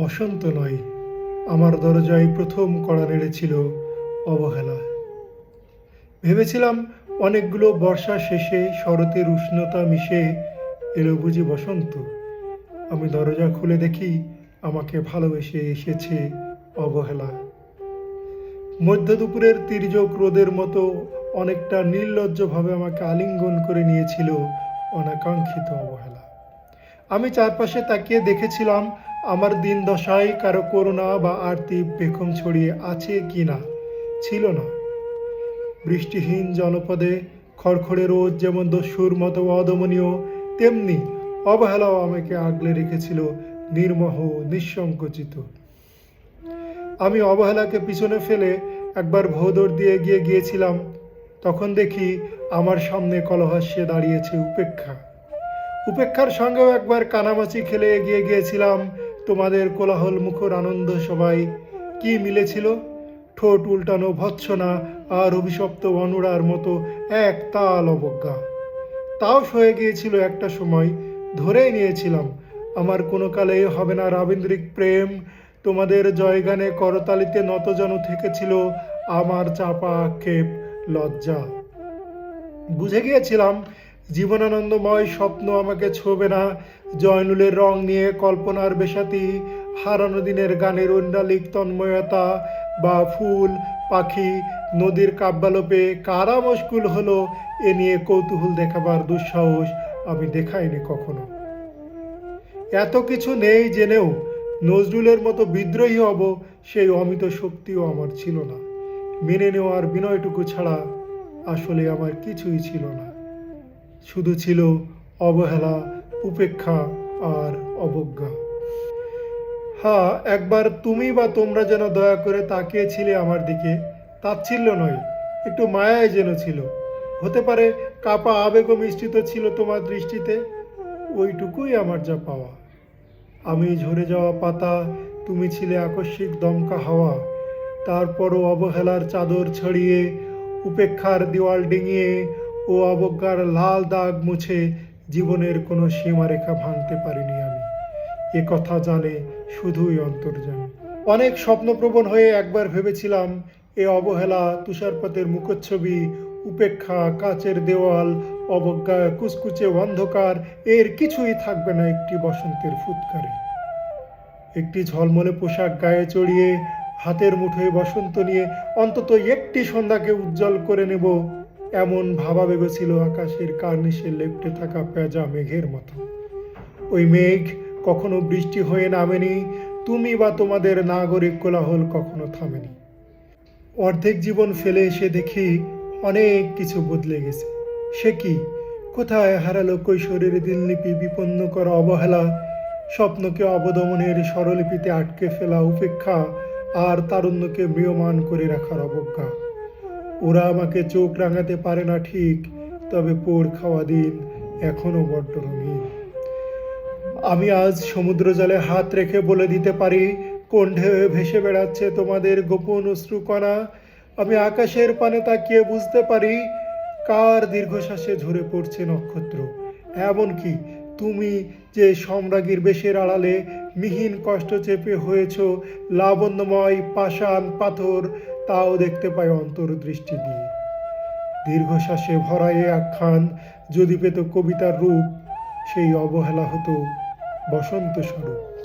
বসন্ত নয়, আমার দরজায় প্রথম কড়া নেড়েছিল অবহেলা। ভেবেছিলাম অনেকগুলো বর্ষা শেষে শরতের উষ্ণতা মিশে এলো বুঝি বসন্ত। আমি দরজা খুলে দেখি আমাকে ভালোবেসে এসেছে অবহেলা। মধ্য দুপুরের তির্যক রোদের মতো অনেকটা নির্লজ্জভাবে আমাকে আলিঙ্গন করে নিয়েছিল অনাকাঙ্ক্ষিত অবহেলা। আমি চারপাশে তাকিয়ে দেখেছিলাম আমার দিন দশায় কারও করুণা বা আরতি পেখম ছড়িয়ে আছে কি না? ছিল না। বৃষ্টিহীন জনপদে খড়খড়ে রোদ যেমন দস্যুর মতো অদমনীয়, তেমনি অবহেলাও আমাকে আগলে রেখেছিল নির্মহ, নিঃসংকোচিত। আমি অবহেলাকে পিছনে ফেলে একবার ভোদর দিয়ে গিয়ে গিয়েছিলাম, তখন দেখি আমার সামনে কলহাস্যে দাঁড়িয়েছে উপেক্ষা। উপেক্ষার সঙ্গেও একবার কানামাচি খেলে এগিয়ে গিয়েছিলাম তোমাদের কোলাহল, মুখর আনন্দ সবাই কি মিলেছিল? ঠোঁট উল্টানো ভৎসনা আর অভিশপ্ত অনুরার মতো এক তাল অবজ্ঞা। তাও সয়ে গিয়েছিল একটা সময়, ধরেই নিয়েছিলাম, আমার কোনো কালেই হবে না রাবীন্দ্রিক প্রেম, তোমাদের জয়গানে করতালিতে নতজানু থেকেছিল আমার চাপা আক্ষেপ, লজ্জা। বুঝে গিয়েছিলাম, জীবনানন্দময় স্বপ্ন আমাকে ছোবে না জয়নুলের রং নিয়ে কল্পনার বেশাতি, হারানো দিনের গানের ঐন্দালিক তন্ময়তা বা ফুল, পাখি, নদীর কাব্যালোপে কারা মুশকুল হলো, এ নিয়ে কৌতূহল দেখাবার দুঃসাহস আমি দেখাইনি কখনো। এত কিছু নেই জেনেও নজরুলের মতো বিদ্রোহী হব সেই অমিত শক্তিও আমার ছিল না। মেনে নেওয়ার বিনয়টুকু ছাড়া আসলে আমার কিছুই ছিল না। শুধু ছিল অবহেলা উপেক্ষা আর অবজ্ঞা। হ্যাঁ একবার তুমি বা তোমরা যেন দয়া করে তাকিয়েছিলে আমার দিকে, তাচ্ছিল্য নয়, একটু মায়ায় যেন ছিল। হতে পারে কাপা আবেগও মিশ্রিত ছিল তোমার দৃষ্টিতে, ওইটুকুই আমার যা পাওয়া। আমি ঝরে যাওয়া পাতা, তুমি ছিলে আকস্মিক দমকা হাওয়া, তারপরও অবহেলার চাদর ছড়িয়ে, উপেক্ষার দেওয়াল ডিঙিয়ে ও অবজ্ঞার লাল দাগ মুছে জীবনের কোনো সীমারেখা ভাঙতে পারিনি আমি। এ কথা জানে শুধুই অন্তর্জামী অনেক স্বপ্নপ্রবণ হয়ে একবার ভেবেছিলাম, এ অবহেলা, তুষারপাতের মুখচ্ছবি, উপেক্ষা, কাচের দেওয়াল, অবজ্ঞা কুচকুচে অন্ধকার, এর কিছুই থাকবে না একটি বসন্তের ফুৎকারে। একটি ঝলমলে পোশাক গায়ে চড়িয়ে, হাতের মুঠোয় বসন্ত নিয়ে অন্তত একটি সন্ধ্যাকে উজ্জ্বল করে নেব এমন ভাবাবেগ ছিল আকাশের কার্নিশে লেপটে থাকা পেঁজা মেঘের মতো। ওই মেঘ কখনো বৃষ্টি হয়ে নামেনি, তুমি বা তোমাদের নাগরিক কোলাহল কখনো থামেনি। অর্ধেক জীবন ফেলে এসে দেখি অনেক কিছু বদলে গেছে। সে কি? কোথায় হারালো কৈশোরের দিনলিপি বিপন্ন করা অবহেলা, স্বপ্নকে অবদমনের স্বরলিপিতে আটকে ফেলা উপেক্ষা, আর তারুণ্যকে ম্রিয়মান করে রাখার অবজ্ঞা। ওরা আমাকে চোখ রাঙাতে পারে না ঠিক, তবে পোড় খাওয়া দিন এখনও বড্ড রঙিন। আমি আজ সমুদ্র জলে হাত রেখে বলে দিতে পারি, কোন ঢেউয়ে ভেসে বেড়াচ্ছে তোমাদের গোপন অশ্রুকণা? আমি আকাশের পানে তাকিয়ে বুঝতে পারি, কার দীর্ঘশ্বাসে ঝরে পড়ছে নক্ষত্র। এমনকি তুমি যে সম্রাগীর বেশের আড়ালে মিহিন কষ্ট চেপে হয়েছ, লাবণ্যময় পাষাণ পাথর তাও দেখতে পাই অন্তর্দৃষ্টি দিয়ে দীর্ঘশ্বাসে ভরা এ আখ্যান যদি পেত কবিতার রূপ, সেই অবহেলা হতো বসন্ত স্বরূপ।